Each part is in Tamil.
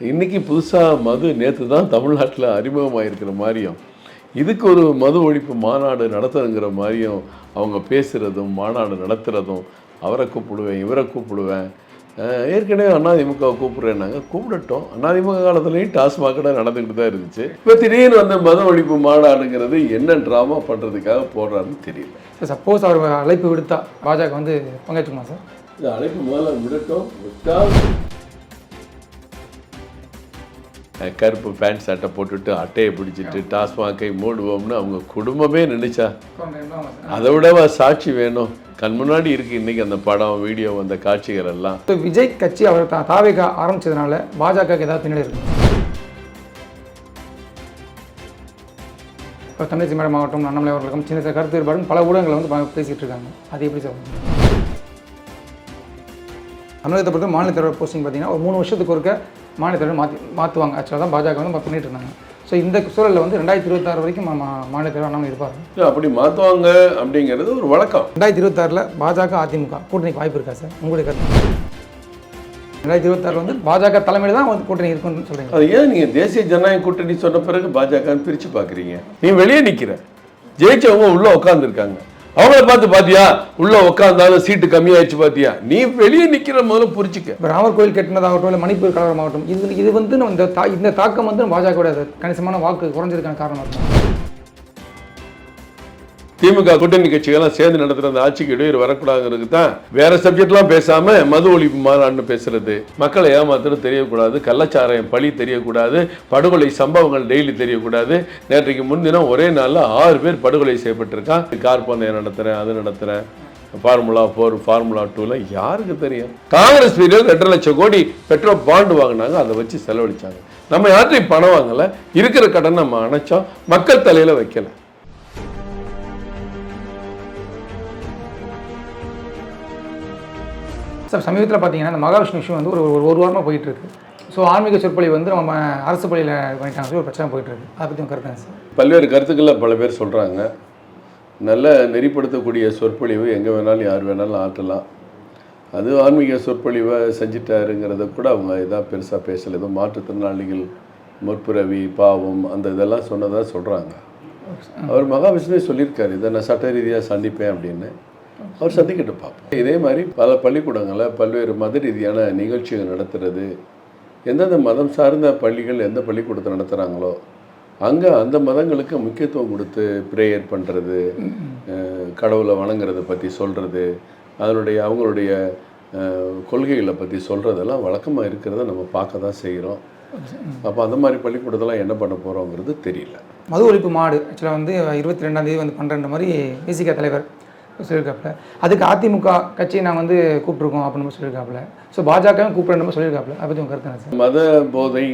இன்னைக்கு புதுசாக மது நேற்று தான் தமிழ்நாட்டில் அறிமுகமாயிருக்கிற மாதிரியும் இதுக்கு ஒரு மது ஒழிப்பு மாநாடு நடத்துறங்கிற மாதிரியும் அவங்க பேசுகிறதும் மாநாடு நடத்துகிறதும் அவரை கூப்பிடுவேன் இவரை கூப்பிடுவேன். ஏற்கனவே அதிமுக கூப்பிடுறேன்னாங்க கூப்பிடட்டும். அதிமுக காலத்துலேயும் டாஸ்மாக் கடை நடந்துக்கிட்டு தான் இருந்துச்சு. இப்போ திடீர்னு வந்து மது ஒழிப்பு மாநாடுங்கிறது என்ன ட்ராமா பண்ணுறதுக்காக போடுறாருன்னு தெரியல. சார் சப்போஸ் அவர் அழைப்பு விடுத்தா பாஜக வந்து பங்கேற்றுக்குமா சார்? இந்த அழைப்பு முதல்ல விடட்டும் விட்டால் கருப்பு பேண்ட் சட்டை போட்டுட்டு அட்டையை பிடிச்சிட்டு டாஸ்மாகை மூடுவோம்னு அவங்க குடும்பமே நினைச்சா. அதை விடவா சாட்சி வேணும். கண் முன்னாடி இருக்கு இன்னைக்கு அந்த படம் வீடியோ அந்த காட்சிகள் எல்லாம். இப்போ விஜய் கட்சி அவர் தாவேக ஆரம்பிச்சதுனால பாஜகவுக்கு ஏதாவது பின்னாடி இருக்கும் இப்போ தமிழச்சி மேடம் மாவட்டம் அண்ணாமலை அவர்களுக்கும் சின்ன சின்ன கருத்து வேறுபாடு பல ஊடகங்களை வந்து பா- பேசிட்டு இருக்காங்க. அது எப்படி சார்? தமிழகத்தை பொறுத்த மாநில தலைவர் போஸ்டிங் பார்த்தீங்கன்னா ஒரு மூணு வருஷத்துக்கு ஒருக்க மாநில தலைவர் மாற்றி மாற்றுவாங்க ஆக்சுவலாக தான் பாஜக வந்து பண்ணிட்டு இருந்தாங்க. ஸோ இந்த சூழலில் வந்து ரெண்டாயிரத்தி இருபத்தாறு வரைக்கும் மாநில தலைவர் அண்ணாமலை இருப்பார். இல்ல, அப்படி மாற்றுவாங்க அப்படிங்கிறது ஒரு வழக்கம். ரெண்டாயிரத்தி இருபத்தாறில் பாஜக அதிமுக கூட்டணிக்கு வாய்ப்பு இருக்கா சார் உங்களுடைய கருத்து. ரெண்டாயிரத்தி இருபத்தாறில் வந்து பாஜக தலைமையில் தான் வந்து கூட்டணி இருக்குன்னு சொல்கிறீங்க அது ஏன் நீங்கள் தேசிய ஜனநாயக கூட்டணி சொன்ன பிறகு பாஜகன்னு பிரித்து பார்க்குறீங்க நீ வெளியே நிற்கிற ஜெயிச்சவங்க உள்ளே உட்காந்துருக்காங்க அவங்கள பார்த்து பாத்தியா? உள்ள உட்காந்தாலும் சீட்டு கம்மியாயிடுச்சு பாத்தியா? நீ வெளியே நிக்கிற முதல்ல புரிச்சுக்க ராமர் கோயில் கட்டினதாகட்டும் இல்லை மணிப்பூர் கலவரம் ஆகட்டும் இது இது வந்து நம்ம இந்த தா இந்த தாக்கம் வந்து பாஜக கணிசமான வாக்கு குறைஞ்சதுக்கான காரணம் இருக்கும் திமுக கூட்டணி கட்சிகள்லாம் சேர்ந்து நடத்துற அந்த ஆட்சிக்கு இடையூறு வரக்கூடாதுங்கிறது தான் வேற சப்ஜெக்ட்லாம் பேசாம மது ஒழிப்பு மாநாடுன்னு பேசுறது. மக்களை ஏமாத்துறது தெரியக்கூடாது கள்ளச்சாராயம் பழி தெரியக்கூடாது படுகொலை சம்பவங்கள் டெய்லி தெரியக்கூடாது. நேற்றைக்கு முன்தினம் ஒரே நாள்ல ஆறு பேர் படுகொலை செய்யப்பட்டிருக்கான் கார் பந்தயம் நடத்துறேன் அது நடத்துறேன். ஃபார்முலா ஃபோர் ஃபார்முலா டூல யாருக்கு தெரியும்? காங்கிரஸ் பீரியட் ரெண்டரை லட்சம் கோடி பெட்ரோல் பாண்டு வாங்கினாங்க அதை வச்சு செலவழிச்சாங்க. நம்ம யார்ட்டையும் பணம் வாங்கலை இருக்கிற கடன் நம்ம அணைச்சோம் மக்கள் தலையில் வைக்கலை. சார் சமீபத்தில் பார்த்தீங்கன்னா இந்த மகாவிஷ்ணு விஷயம் வந்து ஒரு ஒரு ஒரு வாரமாக போயிட்டு இருக்கு ஸோ ஆன்மீக சொற்பொழிவு வந்து நம்ம அரசு பள்ளியில் பண்ணிட்டாங்க. சொல்லி ஒரு பிரச்சனை போயிட்டு இருக்கு அதை பற்றி கருத்து சார் பல்வேறு கருத்துக்களை பல பேர் சொல்கிறாங்க நல்ல நெறிப்படுத்தக்கூடிய சொற்பொழிவு எங்கே வேணாலும் யார் வேணாலும் ஆற்றலாம் அது ஆன்மீக சொற்பொழிவை செஞ்சிட்டாருங்கிறத கூட அவங்க இதாக பெருசாக பேசலை. ஏதோ மாற்றுத்திறனாளிகள் முற்புறவி பாவம் அந்த இதெல்லாம் சொன்னதாக சொல்கிறாங்க அவர் மகாவிஷ்ணுவே சொல்லியிருக்காரு. இதை நான் சட்ட ரீதியாக சந்திப்பேன் அப்படின்னு. அவர் சந்திக்கிட்டு பார்ப்போம். இதே மாதிரி பல பள்ளிக்கூடங்களில் பல்வேறு மத ரீதியான நிகழ்ச்சிகள் நடத்துறது எந்தெந்த மதம் சார்ந்த பள்ளிகள் எந்த பள்ளிக்கூடத்தை நடத்துகிறாங்களோ அங்கே அந்த மதங்களுக்கு முக்கியத்துவம் கொடுத்து ப்ரேயர் பண்ணுறது கடவுளை வணங்குறதை பற்றி சொல்கிறது அதனுடைய அவங்களுடைய கொள்கைகளை பற்றி சொல்கிறதெல்லாம் வழக்கமாக இருக்கிறத நம்ம பார்க்க தான் செய்கிறோம் அப்போ அந்த மாதிரி பள்ளிக்கூடத்தெல்லாம் என்ன பண்ண போகிறோங்கிறது தெரியல. மது ஒழிப்பு மாடு ஆக்சுவலாக வந்து இருபத்தி ரெண்டாம் தேதி வந்து பண்ணுற மாதிரி விசிக தலைவர் சொல்லியிருக்காப்புல. அதுக்கு அதிமுக கட்சியை நாங்கள் வந்து கூப்பிட்ருக்கோம் அப்படின்னு சொல்லியிருக்காப்புல. ஸோ பாஜகவும் கூப்பிட்ற மாதிரி சொல்லியிருக்காப்புல. அதை பற்றி உங்க கருத்து மத போதை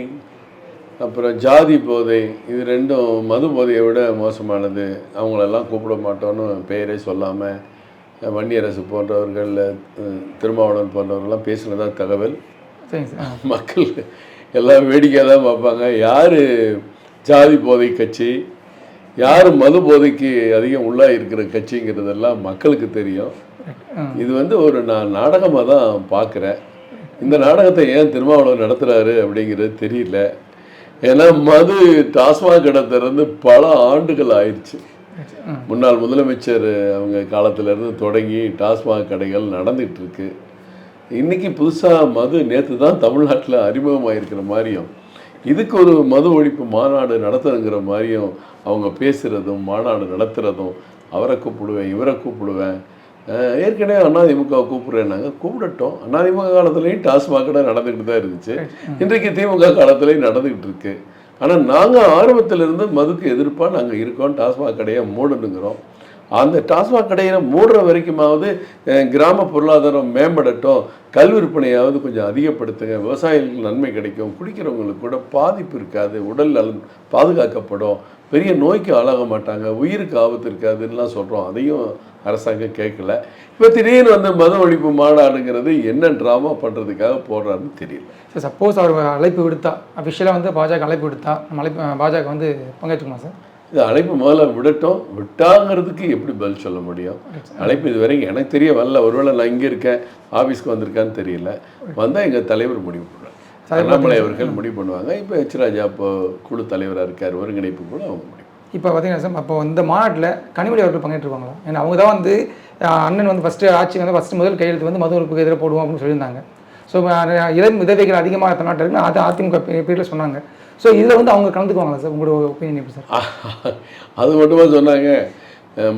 அப்புறம் ஜாதி போதை இது ரெண்டும் மது போதையை விட மோசமானது. அவங்களெல்லாம் கூப்பிட மாட்டோம்னு பெயரே சொல்லாமல் வன்னியரசு போன்றவர்கள் திருமாவளவன் போன்றவர்கள்லாம் பேசினதா தகவல்? சரிங்க சார். ஆ. மக்கள் எல்லாம் வேடிக்கையாக தான் பார்ப்பாங்க. யார் ஜாதி போதை கட்சி? யார் மது போதைக்கு அதிகம் உள்ளாக இருக்கிற கட்சிங்கிறதெல்லாம் மக்களுக்கு தெரியும். இது வந்து ஒரு நான் நாடகமாக தான் பார்க்குறேன் இந்த நாடகத்தை ஏன் திருமாவளவன் நடத்துகிறாரு அப்படிங்கிறது தெரியல. ஏன்னா மது டாஸ்மாக் கடை திறந்து பல ஆண்டுகள் ஆயிடுச்சு. முன்னாள் முதலமைச்சர் அவங்க காலத்திலேருந்து தொடங்கி டாஸ்மாக் கடைகள் நடந்துகிட்டு இருக்கு. இன்னைக்கு புதுசாக மது நேற்று தான் தமிழ்நாட்டில் அறிமுகமாயிருக்கிற மாதிரியும். இதுக்கு ஒரு மது ஒழிப்பு மாநாடு நடத்துறங்கிற மாதிரியும் அவங்க பேசுகிறதும் மாநாடு நடத்துகிறதும் அவரை கூப்பிடுவேன் இவரை கூப்பிடுவேன். ஏற்கனவே அதிமுக கூப்பிடுறேன்னாங்க. கூப்பிடட்டும். அதிமுக காலத்துலேயும் டாஸ்மாக் கடை நடந்துக்கிட்டு தான் இருந்துச்சு. இன்றைக்கு திமுக காலத்துலேயும் நடந்துக்கிட்டு இருக்கு. ஆனால் நாங்கள் ஆரம்பத்திலிருந்து மதுக்கு எதிர்ப்பாக நாங்கள் இருக்கோம். டாஸ்மாக் கடையை மூடணுங்கிறோம். அந்த டாஸ்மாக் கடையை மூடுற வரைக்குமாவது கிராம பொருளாதாரம் மேம்படட்டும் கல் விற்பனையாவது கொஞ்சம் அதிகப்படுத்துங்க விவசாயிகளுக்கு நன்மை கிடைக்கும் குடிக்கிறவங்களுக்கு கூட பாதிப்பு இருக்காது உடல் நலன் பாதுகாக்கப்படும் பெரிய நோய்க்கு ஆளாக மாட்டாங்க உயிருக்கு ஆபத்து இருக்காதுன்னெலாம் சொல்கிறோம் அதையும் அரசாங்கம் கேட்கல. இப்போ திடீர்னு வந்து மத ஒழிப்பு மாநாடுங்கிறது என்ன ட்ராமா பண்ணுறதுக்காக போடுறாருன்னு தெரியல. சார் சப்போஸ் அவர் அழைப்பு விடுத்தா அஃபிஷியலாக வந்து பாஜக அழைப்பு விடுத்தா நம்ம அழைப்பு பாஜக வந்து பங்கேற்றுக்குமா சார்? இது அழைப்பு முதல்ல விடட்டும். விட்டாங்கிறதுக்கு எப்படி பதில் சொல்ல முடியும்? அழைப்பு இது வரைக்கும் எனக்கு தெரிய வரல. ஒருவேளை நான் இங்கே இருக்கேன் ஆஃபீஸ்க்கு வந்திருக்கான்னு தெரியல. வந்தால் எங்கள் தலைவர் முடிவு பண்ணுறாரு அண்ணாமலை அவர்கள் முடிவு பண்ணுவாங்க. இப்போ எச் ராஜா இப்போ குழு தலைவராக இருக்கார். ஒருங்கிணைப்பு கூட அவங்க முடிவு இப்போ பார்த்தீங்கன்னா சார் அப்போ இந்த மாநாட்டில் கனிமொழி அவர்கள் பங்கேற்றுவாங்களா ஏன்னா அவங்க தான் வந்து அண்ணன் வந்து ஃபஸ்ட்டு ஆட்சி வந்து ஃபஸ்ட்டு முதல் கையெழுத்து வந்து மது உறுப்புக்கு எதிராக போடுவோம் அப்படின்னு சொல்லியிருந்தாங்க. ஸோ இளம் விதவைகள் அதிகமாக தமிழ்நாட்டில் இருக்குன்னு அது அதிமுக பீரியடில் சொன்னாங்க. ஸோ இதில் வந்து அவங்க கலந்துக்குவாங்களா சார்? உங்களோட ஒப்பீனியன் எப்படி சார்? அது மட்டுமா சொன்னாங்க.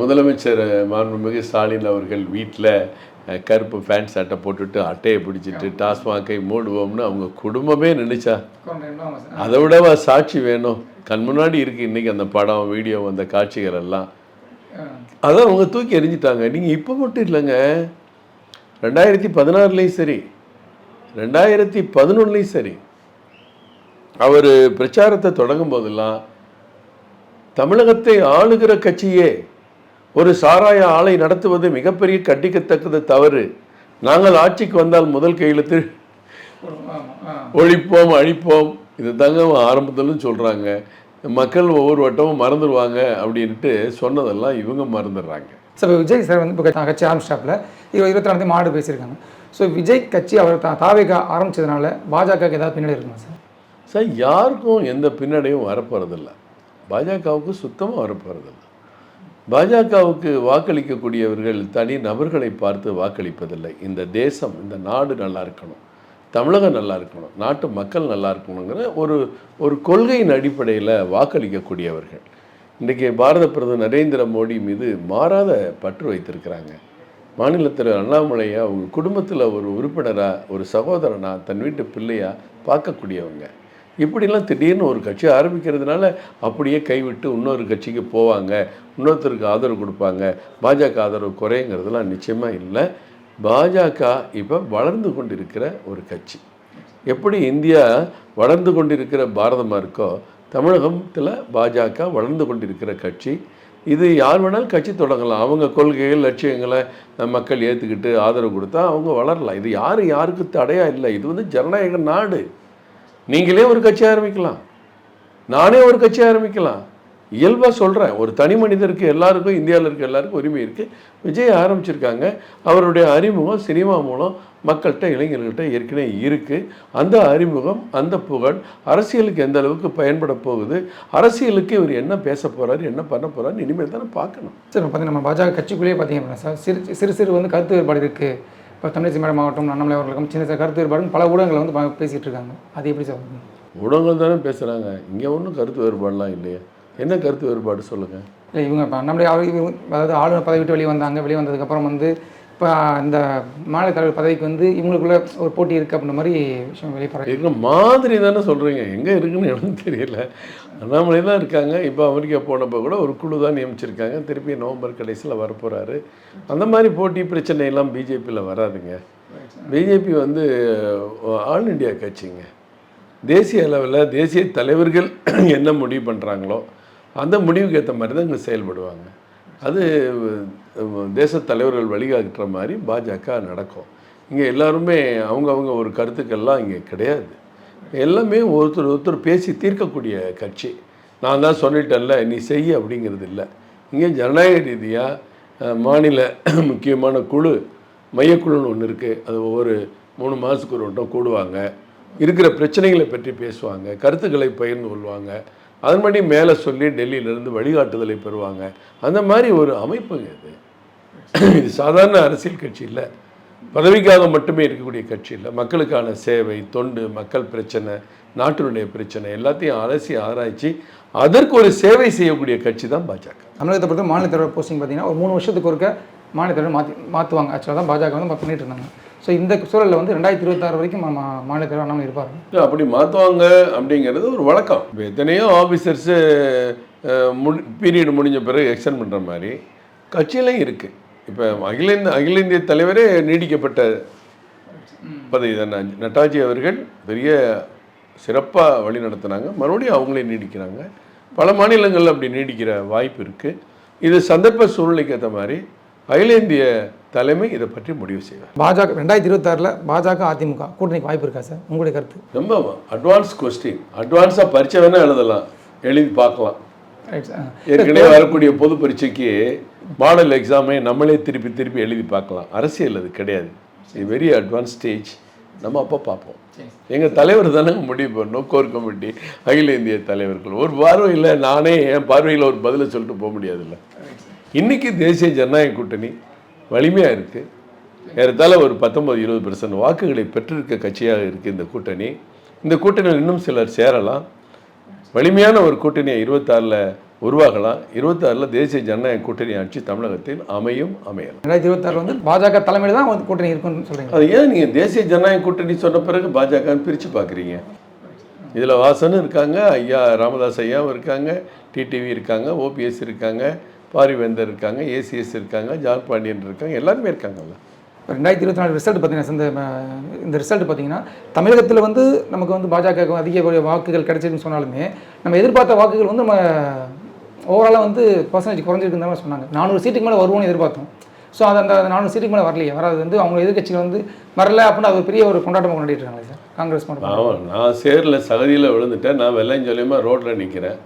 முதலமைச்சர் மாண்புமிகு ஸ்டாலின் அவர்கள் வீட்டில் கருப்பு பேண்ட் சட்டை போட்டுட்டு அட்டையை பிடிச்சிட்டு டாஸ்மாகை மூடுவோம்னு அவங்க குடும்பமே நினைச்சா அதை விடவா சாட்சி வேணும். கண் முன்னாடி இருக்கு இன்னைக்கு அந்த படம் வீடியோ அந்த காட்சிகள் எல்லாம். அதான் அவங்க தூக்கி எறிஞ்சிட்டாங்க. நீங்கள் இப்போ மட்டும் இல்லைங்க. ரெண்டாயிரத்தி பதினாறுலேயும் சரி. ரெண்டாயிரத்தி பதினொன்றுலேயும் சரி. அவர் பிரச்சாரத்தை தொடங்கும் போதெல்லாம் தமிழகத்தை ஆளுகிற கட்சியே ஒரு சாராய ஆலை நடத்துவது மிகப்பெரிய கண்டிக்கத்தக்கது தவறு. நாங்கள் ஆட்சிக்கு வந்தால் முதல் கையெழுத்து ஒழிப்போம் அழிப்போம். இது தாங்க ஆரம்பத்திலும் சொல்கிறாங்க மக்கள் ஒவ்வொரு வட்டமும் மறந்துடுவாங்க அப்படின்ட்டு சொன்னதெல்லாம் இவங்க மறந்துடுறாங்க. சார் விஜய் சார் வந்து இப்போ கட்சி- கட்சி இருபது இருபத்தி நாலு மாடு பேசியிருக்காங்க. ஸோ விஜய் கட்சி அவர் தா தாவேக்கா ஆரம்பிச்சதுனால பாஜகவுக்கு ஏதாவது பின்னாடி இருக்குமா சார்? சார் யாருக்கும் எந்த பின்னடையும் வரப்போகிறதில்ல பாஜகவுக்கு சுத்தமாக வரப்போகிறதில்ல பாஜகவுக்கு வாக்களிக்கக்கூடியவர்கள் தனி நபர்களை பார்த்து வாக்களிப்பதில்லை. இந்த தேசம் இந்த நாடு நல்லா இருக்கணும். தமிழகம் நல்லா இருக்கணும். நாட்டு மக்கள் நல்லா இருக்கணுங்கிற ஒரு ஒரு கொள்கையின் அடிப்படையில் வாக்களிக்கக்கூடியவர்கள். இன்றைக்கி பாரத பிரதமர் நரேந்திர மோடி மீது மாறாத பற்று வைத்திருக்கிறாங்க. மாநிலத்தில் அண்ணாமலையை அவங்க குடும்பத்தில் ஒரு உறுப்பினராக ஒரு சகோதரனா தன் வீட்டு பிள்ளையாக பார்க்கக்கூடியவங்க. இப்படிலாம் திடீர்னு ஒரு கட்சி ஆரம்பிக்கிறதுனால அப்படியே கைவிட்டு இன்னொரு கட்சிக்கு போவாங்க. இன்னொருத்தருக்கு ஆதரவு கொடுப்பாங்க. பாஜக ஆதரவு குறையுங்கிறதுலாம் நிச்சயமாக இல்லை. பாஜக இப்போ வளர்ந்து கொண்டிருக்கிற ஒரு கட்சி. எப்படி இந்தியா வளர்ந்து கொண்டிருக்கிற பாரதமாக இருக்கோ தமிழகத்தில் பாஜக வளர்ந்து கொண்டிருக்கிற கட்சி. இது யார் வேணாலும் கட்சி தொடங்கலாம். அவங்க கொள்கைகள் லட்சியங்களை மக்கள் ஏற்றுக்கிட்டு ஆதரவு கொடுத்தா அவங்க வளரலாம். இது யார் யாருக்கு தடையாக இல்லை. இது வந்து ஜனநாயக நாடு. நீங்களே ஒரு கட்சி ஆரம்பிக்கலாம். நானே ஒரு கட்சி ஆரம்பிக்கலாம். இயல்பாக சொல்கிறேன் ஒரு தனி மனிதருக்கு எல்லாருக்கும் இந்தியாவில் இருக்க எல்லாருக்கும் உரிமை இருக்குது விஜய் ஆரம்பிச்சிருக்காங்க. அவருடைய அறிமுகம் சினிமா மூலம் மக்கள்கிட்ட இளைஞர்கள்ட்ட ஏற்கனவே இருக்குது அந்த அறிமுகம் அந்த புகழ் அரசியலுக்கு எந்த அளவுக்கு பயன்பட போகுது? அரசியலுக்கு இவர் என்ன பேச போகிறாரு என்ன பண்ண போகிறாரு இனிமேல் தானே பார்க்கணும். சார் பார்த்தீங்கன்னா நம்ம பாஜக கட்சிக்குள்ளேயே பார்த்தீங்கன்னா சார் சிறு சிறு சிறு வந்து கருத்து வேறுபாடு இருக்குது இப்போ தமிழிசை மேடம் ஆகட்டும் அண்ணாமலை அவர்களுக்கும் சின்ன சின்ன கருத்து வேறுபாடுன்னு பல ஊடகங்கள் வந்து ப- பேசிட்டு இருக்காங்க. அது எப்படி சார்? ஊடகங்கள் தானே பேசுகிறாங்க இங்கே ஒன்றும் கருத்து வேறுபாடுலாம் இல்லையே. என்ன கருத்து வேறுபாடு சொல்லுங்கள் இல்லை இவங்க இப்போ அண்ணாமலை அவர் அதாவது ஆளுநர் பதவி விட்டு வெளியே வந்தாங்க. வெளியே வந்ததுக்கப்புறம் வந்து இப்போ அந்த மாநில தலைவர் பதவிக்கு வந்து இவங்களுக்குள்ள ஒரு போட்டி இருக்குது அப்படின்ற மாதிரி விஷயம் வெளிப்படுறாங்க. எங்கள் மாதிரி தானே சொல்கிறீங்க எங்கே இருக்குன்னு எனக்கு தெரியல. அண்ணாமலை தான் இருக்காங்க. இப்போ அமெரிக்கா போனப்போ கூட ஒரு குழு தான் நியமிச்சிருக்காங்க. திருப்பி நவம்பர் கடைசியில் வரப்போகிறாரு அந்த மாதிரி போட்டி பிரச்சனை எல்லாம் பிஜேபியில் வராதுங்க. பிஜேபி வந்து ஆல் இண்டியா கட்சிங்க. தேசிய அளவில் தேசிய தலைவர்கள் என்ன முடிவு பண்ணுறாங்களோ அந்த முடிவுக்கு ஏற்ற மாதிரி தான் இங்கே செயல்படுவாங்க. அது தேசத்தலைவர்கள் தலைவர்கள் வழிகாட்டுற மாதிரி பாஜக நடக்கும். இங்கே எல்லாருமே அவங்கவுங்க ஒரு கருத்துக்கள்லாம் இங்கே கிடையாது. எல்லாமே ஒருத்தர் ஒருத்தர் பேசி தீர்க்கக்கூடிய கட்சி. நான் தான் சொல்லிட்டேன்ல நீ செய் அப்படிங்கிறது இல்லை. இங்கே ஜனநாயக ரீதியாக மாநில முக்கியமான குழு மையக்குழுன்னு ஒன்று இருக்குது அது ஒவ்வொரு மூணு மாதத்துக்கு ஒரு வட்டம் கூடுவாங்க. இருக்கிற பிரச்சனைகளை பற்றி பேசுவாங்க கருத்துக்களை பகிர்ந்து கொள்வாங்க. அதன்படி மேலே சொல்லி டெல்லியிலேருந்து வழிகாட்டுதலை பெறுவாங்க. அந்த மாதிரி ஒரு அமைப்புங்க இது. இது சாதாரண அரசியல் கட்சி இல்லை. பதவிக்காக மட்டுமே இருக்கக்கூடிய கட்சி இல்லை. மக்களுக்கான சேவை தொண்டு மக்கள் பிரச்சனை நாட்டினுடைய பிரச்சனை எல்லாத்தையும் அலசி ஆராய்ச்சி அதற்கு ஒரு சேவை செய்யக்கூடிய கட்சி தான் பாஜக. தமிழகத்தை பொறுத்த மாநில தலைவர் போஸ்டிங் பார்த்தீங்கன்னா ஒரு மூணு வருஷத்துக்கு ஒருக்க மாநில தலைவர் மாற்றி மாற்றுவாங்க ஆக்சுவலாக தான் பாஜக வந்து பண்ணிட்டு இருந்தாங்க. ஸோ இந்த சூழலில் வந்து ரெண்டாயிரத்தி இருபத்தாறு வரைக்கும் மாநில தலைவர் அண்ணாமலை இருப்பார். அப்படி மாற்றுவாங்க அப்படிங்கிறது ஒரு வழக்கம். எத்தனையோ ஆஃபீஸர்ஸு முடி பீரியட் முடிஞ்ச பிறகு எக்ஸ்டெண்ட் பண்ணுற மாதிரி கட்சியிலையும் இருக்குது இப்போ அகில இந்திய அகில இந்திய தலைவரே நீடிக்கப்பட்ட பதவி தான்? நட்டாஜி அவர்கள் பெரிய சிறப்பாக வழி நடத்துனாங்க. மறுபடியும் அவங்களே நீடிக்கிறாங்க. பல மாநிலங்களில் அப்படி நீடிக்கிற வாய்ப்பு இருக்குது இது சந்தர்ப்ப சூழ்நிலைக்கு ஏற்ற மாதிரி அகில இந்திய தலைமை இதை பற்றி முடிவு செய்வார். பாஜக ரெண்டாயிரத்தி இருபத்தாறில் பாஜக அதிமுக கூட்டணிக்கு வாய்ப்பு இருக்கா சார்? உங்களுடைய கருத்து? ரொம்ப அட்வான்ஸ் கொஸ்டின் அட்வான்ஸாக பரீட்சை வேணால் எழுதலாம். எழுதி பார்க்கலாம். ஏற்கனவே வரக்கூடிய பொது பரீட்சைக்கு மாடல் எக்ஸாமை நம்மளே திருப்பி திருப்பி எழுதி பார்க்கலாம். அரசியல் அது கிடையாது. இது வெரி அட்வான்ஸ் ஸ்டேஜ் நம்ம அப்போ பார்ப்போம். எங்கள் தலைவர் தானே முடிவு பண்ணோம் கோர் கமிட்டி அகில இந்திய தலைவர்கள். ஒரு பார்வையில் நானே என் பார்வையில் ஒரு பதிலை சொல்லிட்டு போக முடியாதுல்ல. இன்னைக்கு தேசிய ஜனநாயக கூட்டணி வலிமையாக இருக்குது ஏறத்தாழ ஒரு பத்தொம்பது இருபது பெர்சன்ட் வாக்குகளை பெற்றிருக்க கட்சியாக இருக்குது இந்த கூட்டணி. இந்த கூட்டணியில் இன்னும் சிலர் சேரலாம். வலிமையான ஒரு கூட்டணியை இருபத்தாறில் உருவாகலாம். இருபத்தாறில் தேசிய ஜனநாயக கூட்டணி ஆட்சி தமிழகத்தில் அமையும் அமையலாம். ரெண்டாயிரத்தி இருபத்தாறு வந்து பாஜக தலைமையில் தான் வந்து கூட்டணி இருக்குன்னு சொல்றீங்க. அது ஏன் நீங்கள் தேசிய ஜனநாயக கூட்டணி சொன்ன பிறகு பாஜகன்னு பிரித்து பார்க்குறீங்க? இதில் வாசனும் இருக்காங்க ஐயா ராமதாஸ் ஐயாவும் இருக்காங்க டிடிவி இருக்காங்க ஓபிஎஸ் இருக்காங்க பாரிவேந்தர் இருக்காங்க ஏசிஎஸ் இருக்காங்க ஜான் பாண்டியன் இருக்காங்க எல்லாருமே இருக்காங்கல்ல. ரெண்டாயிரத்தி இருபத்தி நாலு ரிசல்ட் பார்த்தீங்கன்னா இந்த ரிசல்ட் பார்த்தீங்கன்னா தமிழகத்தில் வந்து நமக்கு வந்து பாஜக அதிக வாக்குகள் கிடைச்சதுன்னு சொன்னாலுமே நம்ம எதிர்பார்த்த வாக்குகள் வந்து நம்ம ஓவராலாக வந்து பர்சன்டேஜ் குறைஞ்சிருக்குன்னு தான் சொன்னாங்க. நானூறு சீட்டுக்கு மேலே வருவோம்னு எதிர்பார்த்தோம். ஸோ அது அந்த நானூறு சீட்டுக்கு மேலே வரலையே. வராது வந்து அவங்க எதிர்கட்சிகள் வந்து வரல அப்படின்னு அது பெரிய ஒரு கொண்டாட்டமாக கொண்டாடிட்டு இருக்காங்க சார். காங்கிரஸ் மட்டும். ஆமாம் நான் சேரில் சகதியில் விழுந்துட்டேன். நான் வெள்ளையும் சொல்லியமா ரோட்டில் நிற்கிறேன்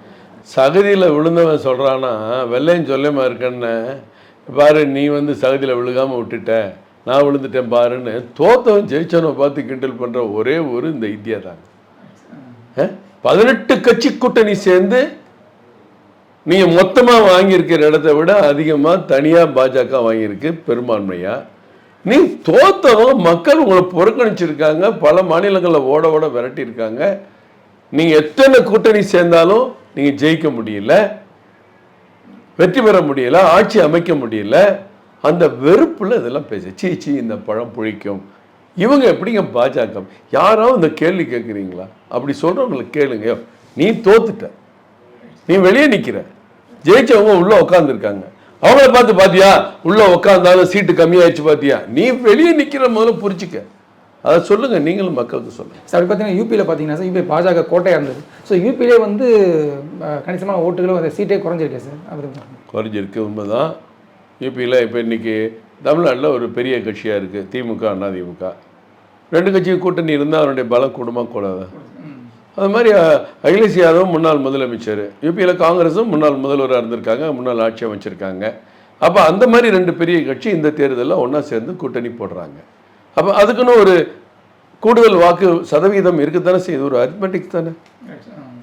சகதியில் விழுந்தவன் சொல்கிறான்னா வெள்ளையும் சொல்லியமா இருக்கேன்னு. பாரு நீ வந்து சகதியில் விழுகாமல் விட்டுட்ட. நான் விழுந்துட்டேன் பாருன்னு. தோத்தவன் ஜெயிச்சவனை பார்த்து கிண்டல் பண்ணுற ஒரே ஒரு இந்த இந்தியா தாங்க. பதினெட்டு கட்சி கூட்டணி சேர்ந்து நீங்கள் மொத்தமாக வாங்கியிருக்கிற இடத்த விட அதிகமாக தனியாக பாஜக வாங்கியிருக்கு பெரும்பான்மையாக நீ தோத்தவங்க மக்கள் உங்களை புறக்கணிச்சிருக்காங்க பல மாநிலங்களில் ஓட ஓட விரட்டியிருக்காங்க. நீங்கள் எத்தனை கூட்டணி சேர்ந்தாலும் நீங்கள் ஜெயிக்க முடியல வெற்றி பெற முடியல ஆட்சி அமைக்க முடியல. அந்த வெறுப்பில் இதெல்லாம் பேச. சீ சீ இந்த பழம் புழிக்கும் இவங்க எப்படிங்க பாஜக? யாராவது இந்த கேள்வி கேட்குறீங்களா? அப்படி சொல்கிறவங்களுக்கு கேளுங்க. நீ தோத்துட்ட. நீ வெளியே நிற்கிற ஜெயிச்சவங்க உள்ள உட்காந்துருக்காங்க அவங்கள பார்த்து பாத்தியா? உள்ள உட்காந்தாலும் சீட்டு கம்மியாயிடுச்சு பாத்தியா? நீ வெளியே நிற்கிற முதல்ல புரிச்சுக்க அதை சொல்லுங்க நீங்களும் மக்களுக்கு சொல்லுங்க. சார் அப்படி பார்த்தீங்கன்னா யூபியில் பார்த்தீங்கன்னா சார் யூபி பாஜக கோட்டையாக இருந்தது. ஸோ யூபியிலே வந்து கணிசமான ஓட்டுகளும் அந்த சீட்டே குறைஞ்சிருக்கே சார். அப்படி குறைஞ்சிருக்கு உண்மைதான். யூபியில் இப்போ இன்னைக்கு தமிழ்நாட்டில் ஒரு பெரிய கட்சியாக இருக்குது திமுக அதிமுக ரெண்டு கட்சி கூட்டணி இருந்தால் அவருடைய பலம் கூடுமா கூடாது? அது மாதிரி அகிலேஷ் யாதவ் முன்னாள் முதலமைச்சர். யூபியில் காங்கிரஸும் முன்னாள் முதல்வராக இருந்திருக்காங்க முன்னாள் ஆட்சி அமைச்சிருக்காங்க. அப்போ அந்த மாதிரி ரெண்டு பெரிய கட்சி இந்த தேர்தலில் ஒன்றா சேர்ந்து கூட்டணி போடுறாங்க. அப்போ அதுக்குன்னு ஒரு கூடுதல் வாக்கு சதவீதம் இருக்கத்தானே செய்யுது? ஒரு அரித்மெட்டிக் தானே?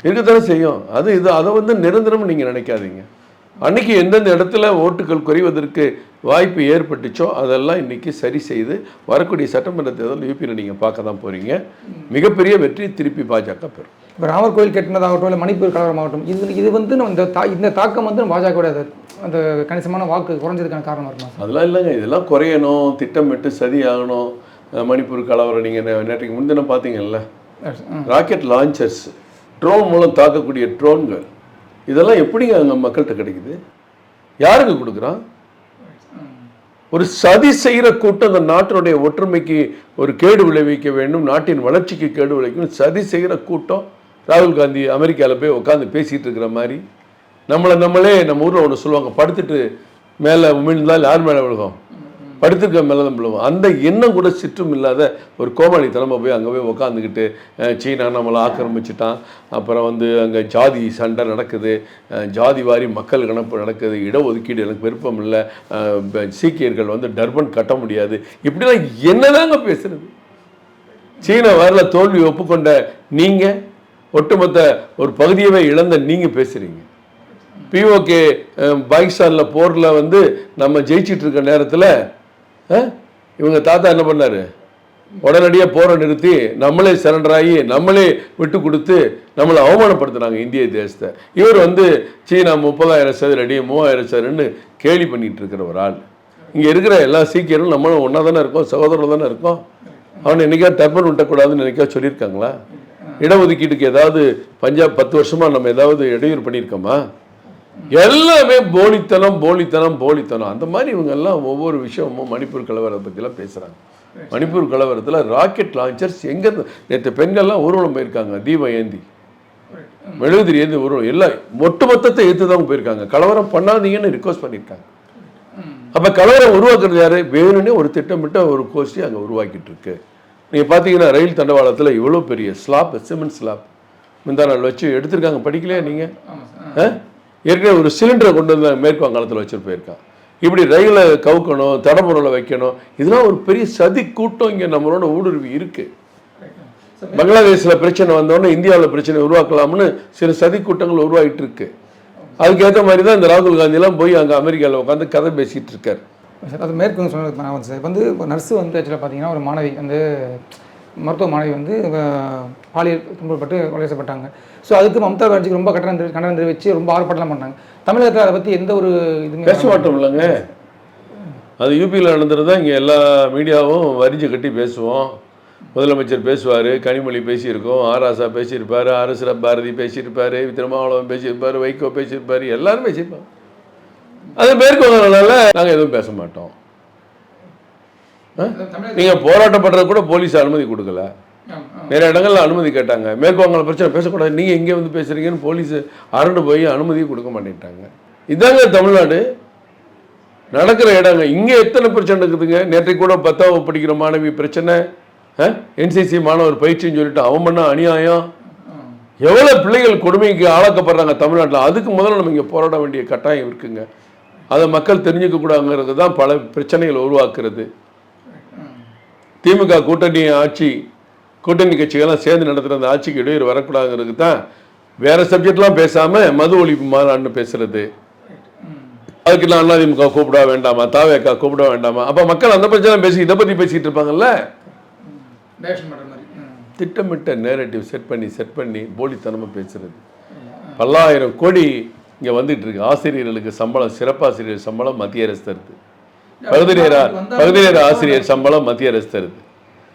இருக்கத்தானே செய்யும். அது இது அதை வந்து நிரந்தரம் நீங்கள் நினைக்காதீங்க. அன்னைக்கு எந்தெந்த இடத்துல ஓட்டுகள் குறைவதற்கு வாய்ப்பு ஏற்பட்டுச்சோ அதெல்லாம் இன்னைக்கு சரி செய்து வரக்கூடிய சட்டமன்ற தேர்தல் யூபியில் நீங்கள் பார்க்க தான் போகிறீங்க மிகப்பெரிய வெற்றி திருப்பி பாஜக பெறும். இப்போ ராமர் கோயில் கட்டினதாகட்டும் இல்லை மணிப்பூர் கலவரமாகட்டும் இது இது வந்து இந்த தா இந்த தாக்கம் வந்து பாஜகவோட அந்த கணிசமான வாக்கு குறைஞ்சதுக்கான காரணமாக இருக்குமா அதெல்லாம் இல்லைங்க. இதெல்லாம் குறையணும் திட்டமிட்டு அஹ் மணிப்பூர் கலவரம் நீங்கள் நேற்றுக்கு முன்தினம் பார்த்தீங்கல்ல? ராக்கெட் லான்ச்சர்ஸ் ட்ரோன் மூலம் தாக்கக்கூடிய ட்ரோன்கள் இதெல்லாம் எப்படிங்க அங்கே மக்கள்கிட்ட கிடைக்குது? யாருக்கு கொடுக்குறான்? ஒரு சதி செய்கிற கூட்டம் அந்த நாட்டினுடைய ஒற்றுமைக்கு ஒரு கேடு விளைவிக்க வேண்டும் நாட்டின் வளர்ச்சிக்கு கேடு விளைவிக்கும் சதி செய்கிற கூட்டம். ராகுல் காந்தி அமெரிக்காவில் போய் உட்காந்து பேசிகிட்டு இருக்கிற மாதிரி. நம்மளை நம்மளே நம்ம ஊரில் ஒன்று சொல்லுவாங்க படுத்துட்டு மேலே உமிழ்ந்தால் யார் மேலே விழுகும்? படுத்திருக்க மேலே தான் விழுவோம் அந்த எண்ணம் கூட சிற்றும் இல்லாத ஒரு கோமாளி தலைமை போய் அங்கே போய் உக்காந்துக்கிட்டு சீனா நம்மளை ஆக்கிரமிச்சிட்டான். அப்புறம் வந்து அங்கே ஜாதி சண்டை நடக்குது. ஜாதி வாரி மக்கள் கணப்பு நடக்குது. இடஒதுக்கீடு எனக்கு விருப்பம் இல்லை. சீக்கியர்கள் வந்து டர்பன் கட்ட முடியாது. இப்படிலாம் என்னதாங்க பேசுறது? சீன வரல தோல்வி ஒப்புக்கொண்ட நீங்கள் ஒட்டுமொத்த ஒரு பகுதியவே இழந்த நீங்கள் பேசுகிறீங்க பிஓகே பாகிஸ்தானில் போரில் வந்து நம்ம ஜெயிச்சிட்டு இருக்க நேரத்தில் இவங்க தாத்தா என்ன பண்ணாரு? உடனடியாக போரை நிறுத்தி நம்மளே சரண்டர் ஆகி நம்மளே விட்டு கொடுத்து நம்மளை அவமானப்படுத்துனாங்க இந்திய தேசத்தை. இவர் வந்து சீனா முப்பதாயிரம் சதுர அடி மூவாயிரம் சதுரன்னு கேலி பண்ணிட்டு இருக்கிற ஒரு ஆள். இங்கே இருக்கிற எல்லா சீக்கியரும் நம்மளும் ஒன்றா தானே இருக்கோம் சகோதரர் தானே இருக்கோம். அவனை என்றைக்கா டர்பன் விட்டக்கூடாதுன்னு நினைக்கா சொல்லியிருக்காங்களா? இடஒதுக்கீட்டுக்கு ஏதாவது பஞ்சாப் பத்து வருஷமாக நம்ம ஏதாவது இடையூறு பண்ணியிருக்கோமா? எல்லாமே போலித்தனம் போலித்தனம் போலித்தனம். அந்த மாதிரி இவங்க எல்லாம் ஒவ்வொரு விஷயமும் மணிப்பூர் கலவரத்தை பற்றிலாம் பேசுகிறாங்க மணிப்பூர் கலவரத்தில் ராக்கெட் லான்ச்சர்ஸ் எங்கே நேற்று பெண்கள்லாம் ஊர்வலம் போயிருக்காங்க தீபம் ஏந்தி. மெழுகுதிரி ஏந்தி ஊர்வலம். எல்லாம் ஒட்டு மொத்தத்தை ஏற்று தான் போயிருக்காங்க. கலவரம் பண்ணாதீங்கன்னு ரிக்வஸ்ட் பண்ணியிருக்காங்க. அப்போ கலவரம் உருவாக்குறது யாரு? வேணும்னே ஒரு திட்டமிட்ட ஒரு கோஷ்டி அங்கே உருவாக்கிட்டு இருக்கு நீங்கள் பார்த்தீங்கன்னா ரயில் தண்டவாளத்தில் இவ்வளோ பெரிய ஸ்லாப் சிமெண்ட் ஸ்லாப் முந்தா நாள் வச்சு எடுத்திருக்காங்க. படிக்கலையா நீங்கள் ஏற்கனவே ஒரு சிலிண்டரை கொண்டு வந்து மேற்கு வங்காளத்தில் வச்சுட்டு போயிருக்கான். இப்படி ரயிலை கவுக்கணும் தடமுறையில் வைக்கணும் இதெல்லாம் ஒரு பெரிய சதி கூட்டம் இங்கே நம்மளோட ஊடுருவி இருக்கு. பங்களாதேஷில் பிரச்சனை வந்தோடனே இந்தியாவில் பிரச்சனை உருவாக்கலாம்னு சில சதி கூட்டங்கள் உருவாகிட்டு இருக்கு. அதுக்கேற்ற மாதிரி தான் இந்த ராகுல் காந்திலாம் போய் அங்கே அமெரிக்காவில் உட்காந்து கதை பேசிட்டு இருக்காரு. சார் அது மேற்கு வந்து சொன்னது நான் வந்து சார் இப்போ வந்து நர்ஸு வந்து ஆக்சுவலாக பார்த்தீங்கன்னா ஒரு மாணவி வந்து மருத்துவ மாணவி வந்து பாலியல் துன்பப்பட்டு கொலை செய்யப்பட்டாங்க ஸோ அதுக்கு மம்தா பானர்ஜிக்கு ரொம்ப கட்டணம் தெரிவி கண்டனம் தெரிவித்து ரொம்ப ஆர்ப்பாட்டம்லாம் பண்ணாங்க. தமிழகத்தில் அதை பற்றி எந்த ஒரு இதுவுமே பேச மாட்டோம் இல்லைங்க. அது யூபியில் நடந்துருந்தா இங்கே எல்லா மீடியாவும் வரிஞ்சு கட்டி பேசுவோம். முதலமைச்சர் பேசுவார் கனிமொழி பேசியிருக்கோம் ஆராசா பேசியிருப்பார் அரசுர பாரதி பேசியிருப்பார் திருமாவளவன் பேசியிருப்பார் வைகோ பேசியிருப்பார் எல்லாரும் பேசியிருப்பாங்க. அது மேற்கு வந்ததுனால நாங்கள் எதுவும் பேச மாட்டோம். நீங்கள் போராட்டம் பண்ணுறது கூட போலீஸ் அனுமதி கொடுக்கல. நிறைய இடங்கள்ல அனுமதி கேட்டாங்க. மேற்கு வங்காள பிரச்சனை பேசக்கூடாது. நீங்கள் எங்கே வந்து பேசுகிறீங்கன்னு போலீஸ் அரண்டு போய் அனுமதியும் கொடுக்க மாட்டேன்ட்டாங்க. இதாங்க தமிழ்நாடு. நடக்கிற இடங்க. இங்கே எத்தனை பிரச்சனை இருக்குதுங்க? நேற்றைக்கு கூட பத்தாவது படிக்கிற மாணவி பிரச்சனை. என்சிசி மாணவர் பயிற்சின்னு சொல்லிட்டு அவன் பண்ண அநியாயம். எவ்வளோ பிள்ளைகள் கொடுமைக்கு ஆளாக்கப்படுறாங்க தமிழ்நாட்டில்? அதுக்கு முதல்ல நம்ம இங்கே போராட வேண்டிய கட்டாயம் இருக்குங்க. அதை மக்கள் தெரிஞ்சுக்க கூடாங்கிறது தான் பல பிரச்சனைகள் உருவாக்குறது. திமுக கூட்டணி ஆட்சி கூட்டணி கட்சிகள்லாம் சேர்ந்து நடத்துகிற அந்த ஆட்சிக்கு இடையூறு வரக்கூடாதுங்கிறதுக்கு தான் வேற சப்ஜெக்ட்லாம் பேசாமல் மது ஒழிப்பு மாநாடுன்னு பேசுறது. அதுக்கு நான் அதிமுக கூப்பிட வேண்டாமா? தாவேக்கா கூப்பிட வேண்டாமா? அப்போ மக்கள் அந்த பிரச்சனை பேசி இதை பற்றி பேசிக்கிட்டு இருப்பாங்கல்ல? திட்டமிட்ட நேரட்டிவ் செட் பண்ணி செட் பண்ணி போலித்தனமாக பேசுறது. பல்லாயிரம் கோடி இங்கே வந்துட்டு இருக்கு. ஆசிரியர்களுக்கு சம்பளம் சிறப்பாசிரியர் சம்பளம் மத்திய அரசு தருது. பகுதி நேர பகுதி நேர ஆசிரியர் சம்பளம் மத்திய அரசு தருது.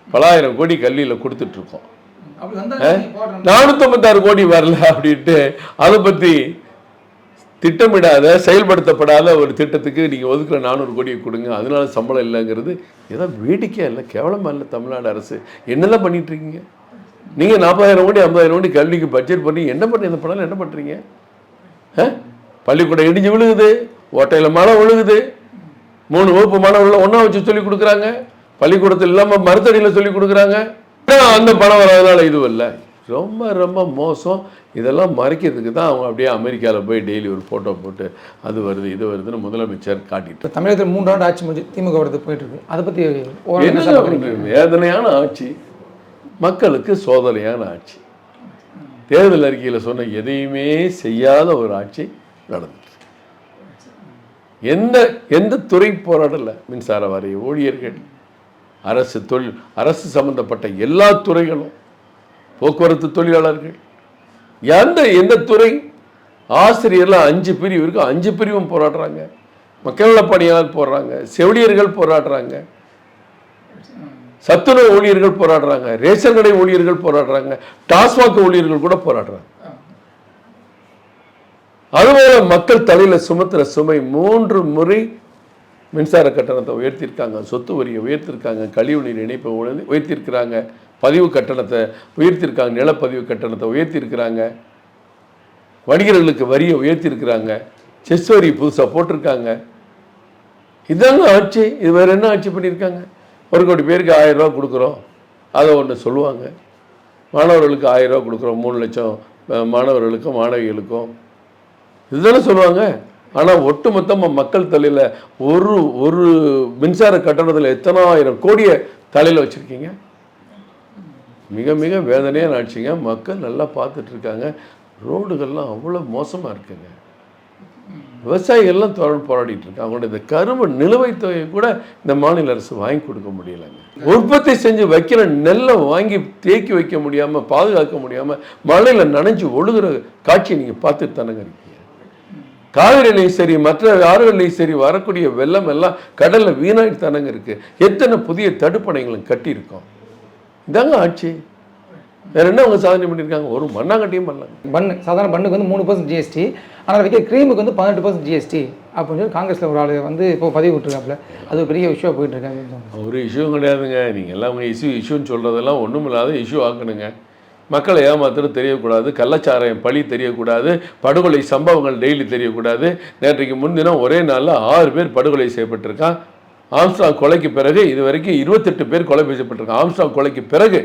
பல்லாயிரம் கோடி கல்வியில் கொடுத்துட்டு இருக்கோம் அப்படி வந்தால் நானூற்றம்பத்தாறு கோடி வரல அப்படின்ட்டு அதை பற்றி திட்டமிடாத செயல்படுத்தப்படாத ஒரு திட்டத்துக்கு நீங்கள் ஒதுக்குற நானூறு கோடியை கொடுங்க. அதனால சம்பளம் இல்லைங்கிறது ஏதோ வேடிக்கையாக இல்லை கேவலமாக இல்லை தமிழ்நாடு அரசு. என்னதான் பண்ணிட்டு இருக்கீங்க? நீங்கள் நாற்பதாயிரம் கோடி ஐம்பதாயிரம் கோடி கல்விக்கு பட்ஜெட் பண்ணி என்ன பண்ணி இந்த பணம் என்ன பண்ணுறீங்க பள்ளிக்கூடம் இடிஞ்சு விழுகுது ஓட்டையில் மழை விழுகுது. மூணு வகுப்பு மாணவர்களை ஒன்றா வச்சு சொல்லி கொடுக்குறாங்க. பள்ளிக்கூடத்தில் இல்லாமல் மருத்தடியில் சொல்லி கொடுக்குறாங்க. அந்த பணம் வராதனால இது இல்லை. ரொம்ப ரொம்ப மோசம். இதெல்லாம் மறைக்கிறதுக்கு தான் அவங்க அப்படியே அமெரிக்காவில் போய் டெய்லி ஒரு ஃபோட்டோ போட்டு அது வருது இது வருதுன்னு முதலமைச்சர் காட்டிட்டு. தமிழகத்தில் மூன்று ஆண்டு ஆட்சி முடிஞ்சு திமுக வரது போயிட்டு இருக்கு. அதை பற்றி? வேதனையான ஆட்சி. மக்களுக்கு சோதனையான ஆட்சி. தேர்தல் அறிக்கையில் சொன்ன எதையுமே செய்யாத ஒரு ஆட்சி நடந்துட்டு எந்த எந்த துறை போராடல மின்சார வாரிய ஊழியர்கள் அரசு தொழில் அரசு சம்பந்தப்பட்ட எல்லா துறைகளும் போக்குவரத்து தொழிலாளர்கள் எந்த எந்த துறை ஆசிரியர்லாம் அஞ்சு பிரிவு இருக்கும் அஞ்சு பிரிவும் போராடுறாங்க. மக்கள் நலப் பணியாளர் போடுறாங்க செவிலியர்கள் போராடுறாங்க. சத்துணவு ஊழியர்கள் போராடுறாங்க ரேஷன் கடை ஊழியர்கள் போராடுறாங்க டாஸ்மாக் ஊழியர்கள் கூட போராடுறாங்க. அதுபோல மக்கள் தலையில் சுமத்துற சுமை மூன்று முறை மின்சார கட்டணத்தை உயர்த்தியிருக்காங்க. சொத்து வரியை உயர்த்திருக்காங்க கழிவுநீர் இணைப்பை உயர்த்தி- உயர்த்தியிருக்கிறாங்க. பதிவு கட்டணத்தை உயர்த்தியிருக்காங்க. நிலப்பதிவு கட்டணத்தை உயர்த்தியிருக்கிறாங்க. வணிகர்களுக்கு வரியை உயர்த்தியிருக்கிறாங்க. செஸ் வரி புதுசாக போட்டிருக்காங்க. இதாங்க ஆட்சி. இது வேறு என்ன ஆட்சி பண்ணியிருக்காங்க? ஒரு கோடி பேருக்கு ஆயிரம் ரூபா கொடுக்குறோம். அதை ஒன்று சொல்லுவாங்க. மாணவர்களுக்கு ஆயிரரூவா கொடுக்குறோம். மூணு லட்சம் மாணவர்களுக்கும் மாணவிகளுக்கும். இதுதானே சொல்லுவாங்க? ஆனால் ஒட்டுமொத்தமாக மக்கள் தலையில் ஒரு ஒரு மின்சார கட்டணத்தில் எத்தனாயிரம் கோடியை தலையில் வச்சுருக்கீங்க? மிக மிக வேதனையாக நினச்சிங்க மக்கள் நல்லா பார்த்துட்ருக்காங்க ரோடுகள்லாம் அவ்வளோ மோசமாக இருக்குங்க. விவசாயிகள்லாம் தொடர்ந்து போராடிட்டு இருக்காங்க. அவங்களோட இந்த கரும்பு நிலுவைத் தொகையை கூட இந்த மாநில அரசு வாங்கி கொடுக்க முடியலைங்க. உற்பத்தி செஞ்சு வைக்கிற நெல்லை வாங்கி தேக்கி வைக்க முடியாமல் பாதுகாக்க முடியாமல் மழையில் நனைஞ்சு ஒழுகிற காட்சியை நீங்கள் பார்த்துட்டு தானங்க இருக்கீங்க. காவிரிலையும் சரி மற்ற ஆறுகள்லையும் சரி வரக்கூடிய வெள்ளம் எல்லாம் கடலில் வீணாயிட்டு தானங்க இருக்கு. எத்தனை புதிய தடுப்பணைகளும் கட்டியிருக்கோம். இதாங்க ஆட்சி. வேற என்ன அவங்க சாதனை பண்ணியிருக்காங்க? ஒரு மண்ணாங்கட்டியும் பண்ணலாங்க பண்ணு. சாதாரண பண்ணுக்கு வந்து மூணு பர்சன்ட் ஜிஎஸ்டி ஆனால் வைக்கிற க்ரீமுக்கு வந்து பதினெட்டு பர்சன்ட் ஜிஎஸ்டி அப்படின்னு சொல்லி காங்கிரஸில் ஒரு ஆள் வந்து இப்போ பதிவு விட்டுருக்காப்புல அது ஒரு பெரிய விஷயம் போயிட்டு இருக்காங்க ஒரு இஷ்யூவும் கிடையாதுங்க. நீங்கள் எல்லாம் இஷ்யூ இஷ்யூன்னு சொல்கிறதெல்லாம் ஒன்றும் இல்லாத இஷ்யூ ஆக்கணுங்க. மக்களை ஏமாத்துறது தெரியக்கூடாது கள்ளச்சாராயம் பழி தெரியக்கூடாது படுகொலை சம்பவங்கள் டெய்லி தெரியக்கூடாது. நேற்றைக்கு முன்தினம் ஒரே நாளில் ஆறு பேர் படுகொலை செய்யப்பட்டிருக்கான். ஆம்ஸ்டாங் கொலைக்கு பிறகு இது வரைக்கும் இருபத்தெட்டு பேர் கொலை செய்யப்பட்டிருக்கான். ஆம்ஸ்டாங் கொலைக்கு பிறகு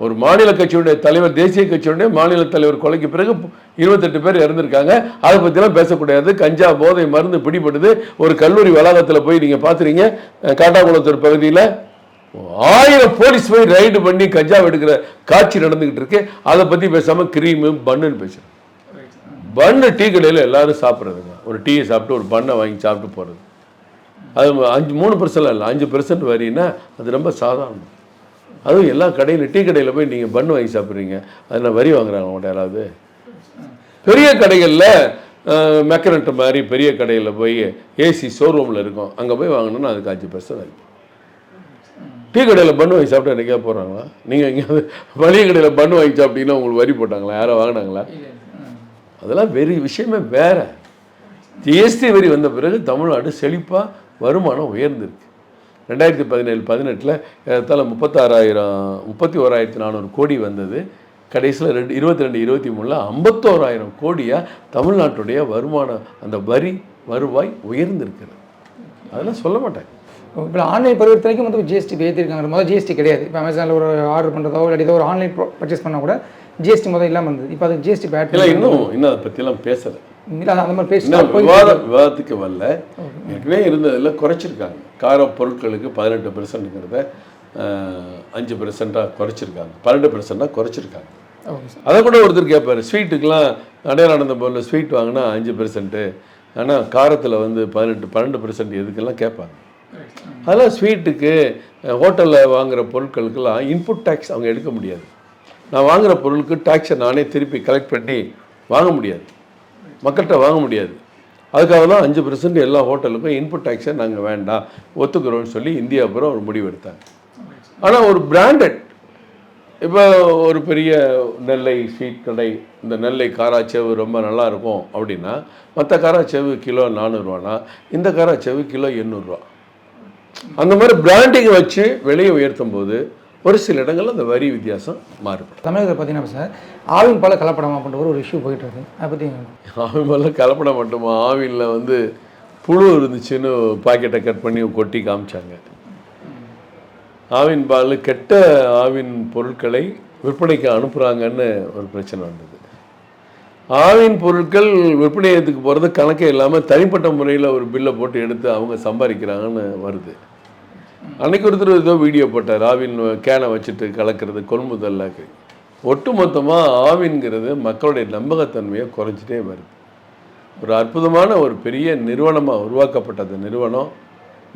ஒரு மாநில கட்சியுடைய தலைவர் தேசிய கட்சியுடைய மாநில தலைவர் கொலைக்கு பிறகு இருபத்தெட்டு பேர் இறந்திருக்காங்க. அதை பற்றிலாம் பேசக்கூடாது. கஞ்சா போதை மருந்து பிடிபடுது. ஒரு கல்லூரி வளாகத்தில் போய் நீங்கள் பார்த்துறீங்க அஹ், காட்டாங்குளத்தூர் பகுதியில் ஆயிரம் போலீஸ் போய் ரைடு பண்ணி கஞ்சா எடுக்கிற காட்சி நடந்துகிட்டு இருக்கு. அதை பற்றி பேசாமல் கிரீமு பண்ணுன்னு பேசுகிறேன் பண்ணு டீ கடையில் எல்லாரும் சாப்பிட்றதுங்க. ஒரு டீயை சாப்பிட்டு ஒரு பண்ணை வாங்கி சாப்பிட்டு போகிறது அது அஞ்சு மூணு பர்சன்ட் இல்லை. அஞ்சு பர்சன்ட் வரின்னா அது ரொம்ப சாதாரணம். அதுவும் எல்லா கடையில் டீ கடையில் போய் நீங்கள் பண்ணு வாங்கி சாப்பிட்றீங்க. அதில் வரி வாங்குறாங்க உங்கள்கிட்ட யாராவது? பெரிய கடைகளில் மெக்கரண்ட் மாதிரி பெரிய கடையில் போய் ஏசி ஷோரூமில் இருக்கும். அங்கே போய் வாங்கணும்னா அதுக்கு அஞ்சு பர்சன்ட் இருக்கும் டீ கடையில் பண்ணு வாங்கி சாப்பிட்டு என்னைக்கா போகிறாங்களா நீங்கள் எங்கேயாவது மளிகை கடையில் பண்ணு வாங்கி சாப்பிட்டீங்கன்னா உங்களுக்கு வரி போட்டாங்களா? யாரோ வாங்கினாங்களா? அதெல்லாம் வெறி விஷயமே வேற. ஜிஎஸ்டி வரி வந்த பிறகு தமிழ்நாடு செழிப்பாக வருமானம் உயர்ந்திருக்கு. ரெண்டாயிரத்தி பதினேழு பதினெட்டில் ஏறத்தாழ முப்பத்தாறாயிரம் முப்பத்தி ஓராயிரத்தி நானூறு கோடி வந்தது. கடைசியில் ரெண்டு இருபத்தி ரெண்டு இருபத்தி மூணில் ஐம்பத்தோராயிரம் கோடியாக தமிழ்நாட்டுடைய வருமானம் அந்த வரி வருவாய் உயர்ந்திருக்கிறது. அதெல்லாம் சொல்ல மாட்டேன் இப்போ ஆன்லைன் பரிவர்த்தனைக்கும் வந்து ஜிஎஸ்டி ஏற்றிருக்காங்க முதல்ல ஜிஎஸ்டி கிடையாது. இப்போ அமேசானில் ஒரு ஆர்டர் பண்ணுறதோ இல்லை ஏதோ ஒரு ஆன்லைன் பர்ச்சேஸ் பண்ணால் கூட ஜிஎஸ்டி முதல்ல இல்லாமல் இருந்தது. இப்போ அது ஜிஎஸ்டி பேட் இல்லை இன்னும் இன்னும் அதை பற்றிலாம் பேசலை. இல்லை அந்த மாதிரி பேசி விவாதத்துக்கு வரல. ஏற்கனவே இருந்ததில் குறைச்சிருக்காங்க. கார பொருட்களுக்கு பதினெட்டு பெர்சன்ட்டுங்கிறத அஞ்சு பெர்சென்ட்டாக குறைச்சிருக்காங்க. பன்னெண்டு பெர்சென்ட்டாக குறைச்சிருக்காங்க. அதை கூட ஒருத்தர் கேட்பார் ஸ்வீட்டுக்கெலாம் அடையாளம் பொருள் ஸ்வீட் வாங்கினா அஞ்சு பெர்சென்ட்டு ஆனால் காரத்தில் வந்து பதினெட்டு பன்னெண்டு பெர்சென்ட் எதுக்கெல்லாம் கேட்பாங்க அதெல்லாம் ஸ்வீட்டுக்கு ஹோட்டலில் வாங்குகிற பொருட்களுக்கெல்லாம் இன்புட் டேக்ஸ் அவங்க எடுக்க முடியாது. நான் வாங்குகிற பொருளுக்கு டேக்ஸை நானே திருப்பி கலெக்ட் பண்ணி வாங்க முடியாது. மக்கள்கிட்ட வாங்க முடியாது. அதுக்காக தான் அஞ்சு பர்சன்ட் எல்லா ஹோட்டலுக்கும் இன்புட் டேக்ஸை நாங்கள் வேண்டாம் ஒத்துக்கிறோம்னு சொல்லி இந்தியா அப்புறம் ஒரு முடிவு எடுத்தாங்க. ஆனால் ஒரு பிராண்டட் இப்போ ஒரு பெரிய நெல்லை ஸ்வீட் கடை இந்த நெல்லை காராச்சேவு ரொம்ப நல்லா இருக்கும் அப்படின்னா மற்ற காராச்சேவு கிலோ நானூறுரூவானா இந்த காராச்சேவு கிலோ எண்ணூறுரூவா அந்த மாதிரி பிராண்டிங் வச்சு விலையை உயர்த்தும் போது ஒரு சில இடங்கள்ல அந்த வரி வித்தியாசம் மாறுபடும் தமிழகத்தில் பார்த்தீங்கன்னா சார் ஆவின் பால கலப்படம் அப்படின்ற ஒரு இஷ்யூ போயிட்டு இருக்கு. அதை பற்றி ஆவின் மேலே கலப்பட மட்டுமா? ஆவினில் வந்து புழு இருந்துச்சுன்னு பாக்கெட்டை கட் பண்ணி கொட்டி காமிச்சாங்க. ஆவின் பால் கெட்ட ஆவின் பொருட்களை விற்பனைக்கு அனுப்புகிறாங்கன்னு ஒரு பிரச்சனை வந்தது. ஆவின் பொருட்கள் விற்பனையத்துக்கு போகிறது கணக்கே இல்லாமல் தனிப்பட்ட முறையில் ஒரு பில்லை போட்டு எடுத்து அவங்க சம்பாதிக்கிறாங்கன்னு வருது. அன்னைக்கு ஒருத்தர் ஏதோ வீடியோ போட்டார். ஆவின் கேனை வச்சுட்டு கலக்கிறது கொள்முதல்ல ஒட்டு மொத்தமாக ஆவின்கிறது மக்களுடைய நம்பகத்தன்மையை குறைஞ்சிட்டே வருது. ஒரு அற்புதமான ஒரு பெரிய நிறுவனமாக உருவாக்கப்பட்ட அந்த நிறுவனம்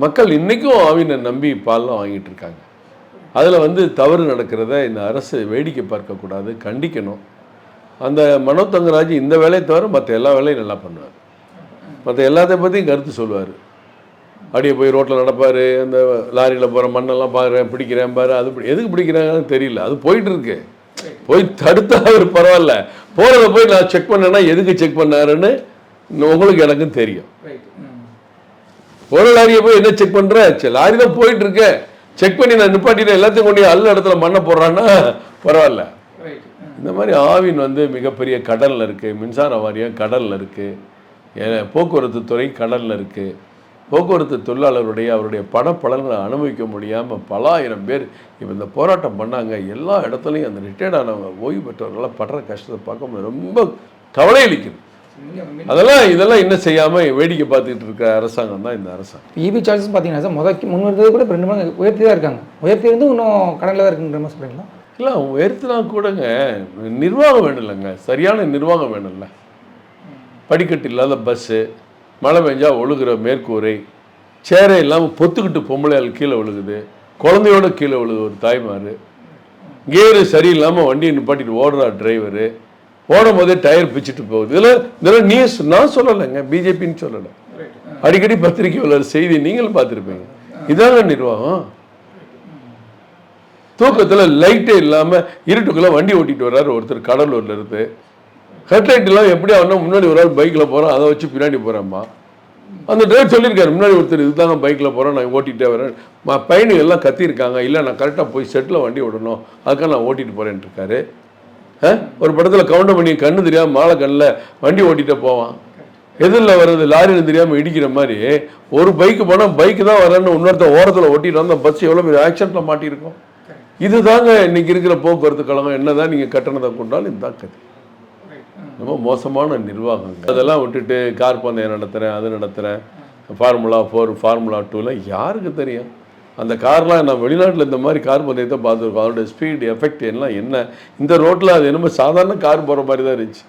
மக்கள் இன்றைக்கும் ஆவினை நம்பி பால்லாம் வாங்கிட்டு இருக்காங்க. அதில் வந்து தவறு நடக்கிறத இந்த அரசு வேடிக்கை பார்க்கக்கூடாது கண்டிக்கணும். அந்த மனோ தங்கராஜ் இந்த வேலையை தவிர மற்ற எல்லா வேலையும் நல்லா பண்ணுவார். மற்ற எல்லாத்தையும் பற்றியும் கருத்து சொல்லுவார். அப்படியே போய் ரோட்டில் நடப்பார் அந்த லாரியில் போகிற மண்ணெல்லாம் பாருறேன் பிடிக்கிறேன் பாரு அது எதுக்கு பிடிக்கிறாங்கன்னு தெரியல. அது போயிட்டு இருக்கு போய் தடுத்தா அவர் பரவாயில்ல. போகிறத போய் நான் செக் பண்ணேன்னா எதுக்கு செக் பண்ணாருன்னு உங்களுக்கு எனக்கும் தெரியும். ஒரு லாரியை போய் என்ன செக் பண்ற? சரி லாரி தான் போயிட்டு இருக்கு செக் பண்ணி நான் நிப்பாட்டிட்டேன். எல்லாத்தையும் கொண்டு அல்ல இடத்துல மண்ணை போடுறான்னா பரவாயில்ல. இந்த மாதிரி ஆவின் வந்து மிகப்பெரிய கடல்ல இருக்கு. மின்சார வாரியம் கடல்ல இருக்கு. ஏ- போக்குவரத்து துறை கடல்ல இருக்கு. போக்குவரத்து தொழிலாளருடைய அவருடைய பணப்பலன்களை அனுபவிக்க முடியாமல் பல ஆயிரம் பேர் இப்போ இந்த போராட்டம் பண்ணாங்க. எல்லா இடத்துலையும் அந்த ரிட்டையர்ட் ஆனவங்க ஓய்வு பெற்றவர்கள்லாம் படுற கஷ்டத்தை பார்க்கும்போது ரொம்ப கவலை அளிக்குது. அதெல்லாம் இதெல்லாம் இன்னும் செய்யாமல் வேடிக்கை பார்த்துக்கிட்டு இருக்க அரசாங்கம் தான் இந்த அரசாங்கம். இபி சார்ஜஸ் பார்த்தீங்கன்னா சார் முதல் முன் இருந்தது கூட ரெண்டு மடங்கு உயர்த்தி தான் இருக்காங்க. உயர்த்தி இருந்து இன்னும் கடனில் தான் இருக்குன்ற மாதிரி சொல்கிறீங்களா இல்லை உயர்த்தினா கூடங்க நிர்வாகம் வேணும் இல்லைங்க. சரியான நிர்வாகம் வேணும்ல படிக்கட்டு இல்லாத பஸ்ஸு மழை பெஞ்சா ஒழுகிற மேற்கூரை சேரே இல்லாமல் பொத்துக்கிட்டு பொம்பளையால் கீழே விழுகுது குழந்தையோட கீழே விழுது ஒரு தாய்மார். கியரு சரியில்லாமல் வண்டியை நிப்பாட்டிட்டு ஓடுறா டிரைவரு. ஓடும் போதே டயர் பிச்சுட்டு போகுது. இதெல்லாம் இதெல்லாம் நீ சொ- நான் சொல்லலைங்க பிஜேபின்னு சொல்லலை. அடிக்கடி பத்திரிக்கை உள்ள செய்தி நீங்களும் பார்த்துருப்பீங்க. இதாங்க நிர்வாகம். தூக்கத்தில் லைட்டே இல்லாமல் இருட்டுக்குள்ளே வண்டி ஓட்டிட்டு வர்றாரு ஒருத்தர் கடலூர்ல இருந்து. ஹெட்லைட் எல்லாம் எப்படி அவனா முன்னாடி ஒரு ஆள் பைக்கில் போகிறான் அதை வச்சு பின்னாடி போகிறேம்மா அந்த டிரைவர் சொல்லியிருக்காரு. முன்னாடி ஒருத்தர் இதுதாங்க பைக்கில் போகிறேன் நான் ஓட்டிகிட்டே வரேன். பையனுங்க எல்லாம் கத்தியிருக்காங்க. இல்லை நான் கரெக்டாக போய் செட்டில் வண்டி விடணும் அதுக்காக நான் ஓட்டிட்டு போகிறேன்ட்டு இருக்காரு? ஒரு படத்தில் கவுண்டர் பண்ணி கண்ணு தெரியாமல் மாலை கண்ணில் வண்டி ஓட்டிகிட்டே போவான். எதிரில் வர்றது லாரின்னு தெரியாமல் இடிக்கிற மாதிரி ஒரு பைக்கு போனால் பைக்கு தான் வரேன்னு இன்னொருத்த ஓரத்தில் ஓட்டிட்டு வந்தால் பஸ் எவ்வளோ பெரிய ஆக்சிடெண்ட்டில் மாட்டியிருக்கோம். இதுதாங்க இன்னைக்கு இருக்கிற போக்குவரத்து கழகம். என்னதான் நீங்கள் கட்டணத்தை கொண்டாலும் இதுதான் கதை. ரொம்ப மோசமான நிர்வாகங்க அதெல்லாம் விட்டுட்டு கார் பந்தயம் நடத்துகிறேன் அது நடத்துகிறேன் ஃபார்முலா ஃபோர் ஃபார்முலா டூலாம் யாருக்கு தெரியும்? அந்த கார்லாம் நான் வெளிநாட்டில் இந்த மாதிரி கார் பந்தயத்தை பார்த்துருக்கோம். அதோட ஸ்பீடு எஃபெக்ட் எல்லாம் என்ன? இந்த ரோட்டில் அது என்னமோ சாதாரண கார் போகிற மாதிரி தான் இருந்துச்சு.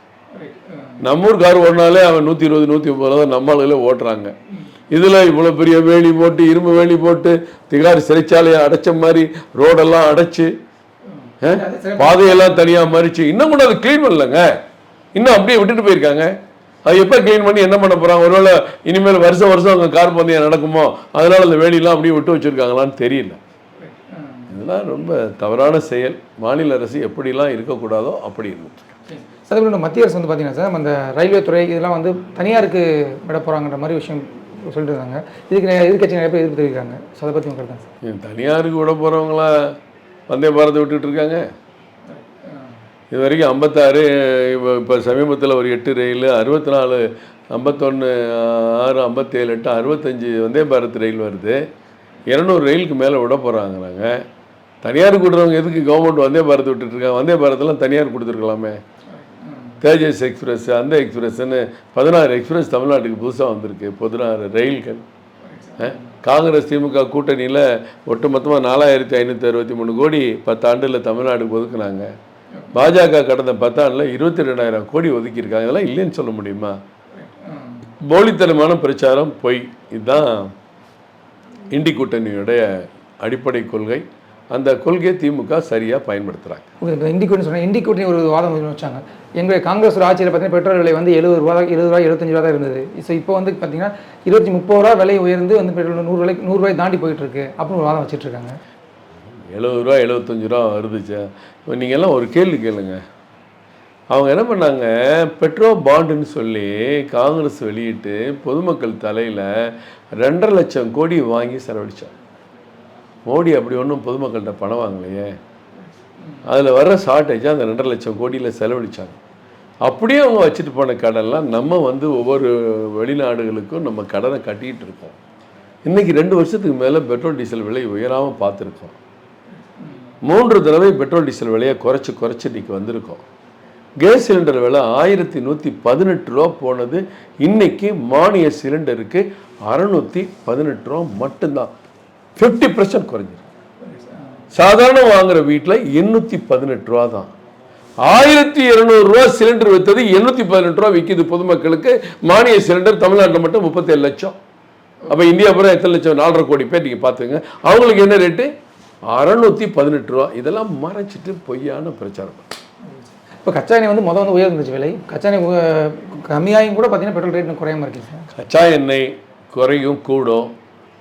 நம்ம ஊர் கார் ஓடினாலே அவன் நூற்றி இருபது நூற்றி முப்பது தான் நம்ம ஆளுகளே ஓட்டுறாங்க. இதில் இவ்வளோ பெரிய வேலி போட்டு இரும்பு வேலி போட்டு திகார் சிறைச்சாலையை அடைச்ச மாதிரி ரோடெல்லாம் அடைச்சு பாதையெல்லாம் தனியாக மறிச்சு இன்னும் கூட அதை க்ளீன் பண்ணலங்க. இன்னும் அப்படியே விட்டுட்டு போயிருக்காங்க. அது எப்போ க்ளீன் பண்ணி என்ன பண்ண போகிறாங்க ஒருவேளை இனிமேல் வருஷம் வருஷம் அங்கே கார் பந்தயம் நடக்குமோ? அதனால அந்த வேலியெல்லாம் அப்படியே விட்டு வச்சுருக்காங்களான்னு தெரியல. இதெல்லாம் ரொம்ப தவறான செயல். மாநில அரசு எப்படிலாம் இருக்கக்கூடாதோ அப்படி அதே போல மத்திய அரசு வந்து பார்த்தீங்கன்னா சார் அந்த ரயில்வே துறை இதெல்லாம் வந்து தனியாருக்கு விட போகிறாங்கன்ற மாதிரி விஷயம் சொல்லிட்டு இருந்தாங்க இதுக்கு எதிர்க்கட்சி நிறைய பேர் எதிர்ப்பு தெரிவிக்கிறாங்க. ஸோ அதை பற்றி உங்களுக்கு சார்? தனியாருக்கு விட போகிறவங்களா வந்தே பாரத்தை விட்டுட்டு இருக்காங்க? இது வரைக்கும் ஐம்பத்தாறு இப்போ இப்போ சமீபத்தில் ஒரு எட்டு ரயில் அறுபத்தி நாலு ஐம்பத்தொன்று ஆறு ஐம்பத்தேழு எட்டு அறுபத்தஞ்சு வந்தே பாரத் ரயில் வருது. இரநூறு ரயிலுக்கு மேலே விட நாங்கள் தனியார் கொடுறவங்க எதுக்கு கவர்மெண்ட் வந்தே பாரத் விட்டுட்ருக்காங்க வந்தே பாரத்லாம் தனியார் கொடுத்துருக்கலாமே. தேஜஸ் எக்ஸ்பிரஸ் அந்த எக்ஸ்பிரஸ்ன்னு பதினாறு எக்ஸ்பிரஸ் தமிழ்நாட்டுக்கு புதுசாக வந்திருக்கு பதினாறு ரயில்கள். காங்கிரஸ் திமுக கூட்டணியில் ஒட்டுமொத்தமாக நாலாயிரத்தி ஐநூற்றி அறுபத்தி மூணு கோடி பத்தாண்டில் தமிழ்நாடு ஒதுக்குனாங்க. பாஜக கடந்த பத்தாண்டில் இருபத்தி ரெண்டாயிரம் கோடி ஒதுக்கியிருக்காங்க. இதெல்லாம் இல்லைன்னு சொல்ல முடியுமா? போலித்தனமான பிரச்சாரம் பொய். இதுதான் இண்டி கூட்டணியுடைய அடிப்படை கொள்கை. அந்த கொள்கையை திமுக சரியாக பயன்படுத்துகிறாங்க இந்தி கூட்டணி சொன்னால் இண்டி கூட்டணி ஒரு வாதம் வச்சாங்க. எங்களுடைய காங்கிரஸ் ஆட்சியில் பார்த்தீங்கன்னா பெட்ரோல் விலை வந்து எழுபது ரூபா எழுபது ரூபா எழுபத்தஞ்சு ரூபா தான் இருந்தது. ஸோ இப்போ வந்து பார்த்தீங்கன்னா இருபத்தி முப்பது ரூபா விலை உயர்ந்து வந்து பெட்ரோல் நூறு விலை நூறுரூவாய் தாண்டி போயிட்டு இருக்கு அப்படின்னு ஒரு வாதம் வச்சுட்டு இருக்காங்க. எழுபது ரூபா எழுபத்தஞ்சு ரூபா வருதுச்சா இப்போ நீங்கள் எல்லாம் ஒரு கேள்வி கேளுங்க. அவங்க என்ன பண்ணாங்க? பெட்ரோ பாண்டுன்னு சொல்லி காங்கிரஸ் வெளியிட்டு பொதுமக்கள் தலையில் ரெண்டரை லட்சம் கோடி வாங்கி செலவழித்தான் மோடி அப்படி ஒன்றும் பொதுமக்கள்கிட்ட பணம் வாங்கலையே. அதில் வர்ற ஷார்ட்டேஜாக அந்த ரெண்டரை லட்சம் கோடியில் செலவழிச்சாங்க. அப்படியே அவங்க வச்சுட்டு போன கடன்லாம் நம்ம வந்து ஒவ்வொரு வெளிநாடுகளுக்கும் நம்ம கடனை கட்டிகிட்டு இருக்கோம். இன்றைக்கி ரெண்டு வருஷத்துக்கு மேலே பெட்ரோல் டீசல் விலை உயராமல் பார்த்துருக்கோம். மூன்று தடவை பெட்ரோல் டீசல் விலையை குறைச்சி குறைச்சி இன்றைக்கி வந்திருக்கோம். கேஸ் சிலிண்டர் விலை ஆயிரத்தி நூற்றி பதினெட்டு ரூபா போனது. இன்றைக்கி மானிய சிலிண்டருக்கு அறநூற்றி பதினெட்டு ரூபா மட்டும்தான். ஃபிஃப்டி பர்சன்ட் குறைஞ்சிருக்கு. சாதாரண வாங்குகிற வீட்டில் எண்ணூற்றி பதினெட்டு ரூபா தான். ஆயிரத்தி இரநூறுவா சிலிண்டர் விற்றது எண்ணூற்றி பதினெட்டு ரூபா விற்கிது பொதுமக்களுக்கு. மானிய சிலிண்டர் தமிழ்நாட்டில் மட்டும் முப்பத்தேழு லட்சம். அப்போ இந்தியா பூரா எத்தனை லட்சம்? நாலரை கோடி பேர் நீங்கள் பார்த்துங்க அவங்களுக்கு என்ன ரேட்டு? அறநூற்றி பதினெட்டு ரூபா. இதெல்லாம் மறைச்சிட்டு பொய்யான பிரச்சாரம். இப்போ கச்சா எண்ணெய் வந்து முதல் வந்து உயர்ந்துச்சு விலை. கச்சா எண்ணெய் கம்மியாயும் கூட பார்த்தீங்கன்னா பெட்ரோல் ரேட் இன்னும் குறையாம இருக்கு சார். கச்சா எண்ணெய் குறையும் கூடும்.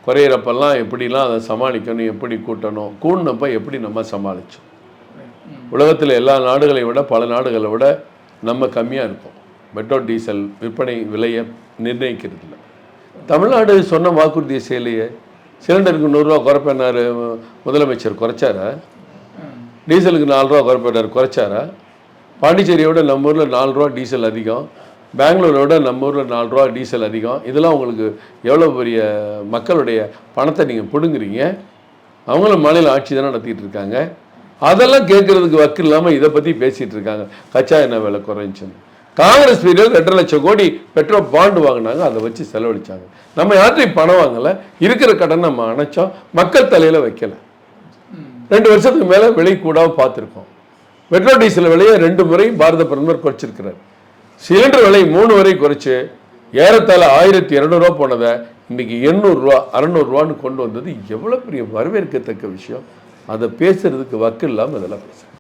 குறையிறப்பெல்லாம் எப்படிலாம் அதை சமாளிக்கணும் எப்படி கூட்டணும் கூடினப்ப எப்படி நம்ம சமாளித்தோம் உலகத்தில் எல்லா நாடுகளை விட பல நாடுகளை விட நம்ம கம்மியாக இருப்போம் பெட்ரோல் டீசல் விற்பனை விலையை நிர்ணயிக்கிறதுல தமிழ்நாடு சொன்ன வாக்குறுதியை செய்யலையே சிலிண்டருக்கு நூறுரூவா குறைப்பேனாரு முதலமைச்சர் குறைச்சாரா? டீசலுக்கு நாலு ரூபா குறைப்பேனாரு குறைச்சாரா? பாண்டிச்சேரியோட நம்ம ஊரில் நாலு ரூபா டீசல் அதிகம். பெங்களூரோட நம்ம ஊரில் நாலு ரூபா டீசல் அதிகம். இதெல்லாம் உங்களுக்கு எவ்வளோ பெரிய மக்களுடைய பணத்தை நீங்கள் பிடுங்குறீங்க? அவங்களும் மாநில ஆட்சி தானே நடத்திட்டு இருக்காங்க. அதெல்லாம் கேட்குறதுக்கு வக்கு இல்லாமல் இதை பற்றி பேசிகிட்டு இருக்காங்க. கச்சா எண்ணெய் விலை குறைஞ்சுன்னு. காங்கிரஸ் பீரியட் ரெண்டரை லட்சம் கோடி பெட்ரோல் பாண்டு வாங்கினாங்க அதை வச்சு செலவழிச்சாங்க. நம்ம யார்ட்டையும் பணம் வாங்கலை. இருக்கிற கடன் நம்ம அணைச்சோம். மக்கள் தலையில் வைக்கல. ரெண்டு வருஷத்துக்கு மேலே விலை கூடாக பார்த்துருக்கோம். பெட்ரோல் டீசல் விலையை ரெண்டு முறை பாரத பிரதமர் குறைச்சிருக்கிறார். சிலிண்டர் விலை மூணு வரை குறைச்சு ஏறத்தாழ ஆயிரத்தி இரநூறுவா போனதை இன்னைக்கு எண்ணூறுரூவா அறநூறுவான்னு கொண்டு வந்தது எவ்வளோ பெரிய வரவேற்கத்தக்க விஷயம். அதை பேசுறதுக்கு வக்கு இல்லாமல் இதெல்லாம் பேசுகிறேன்